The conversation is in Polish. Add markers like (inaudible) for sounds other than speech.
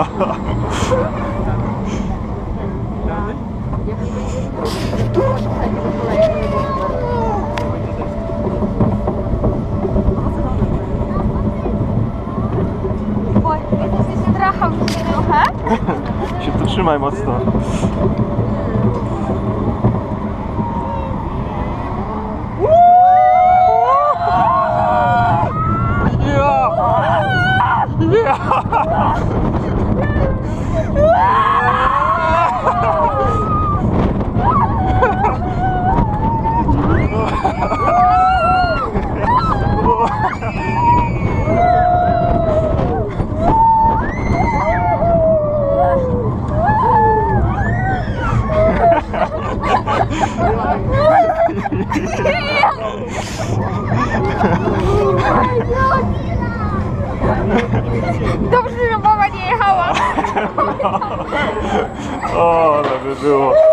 Ой, (laughs) stracham się trochę. się tu trzymaj mocno. 太刺！都是爸爸厉害吧？(laughs) 哦，太帅了！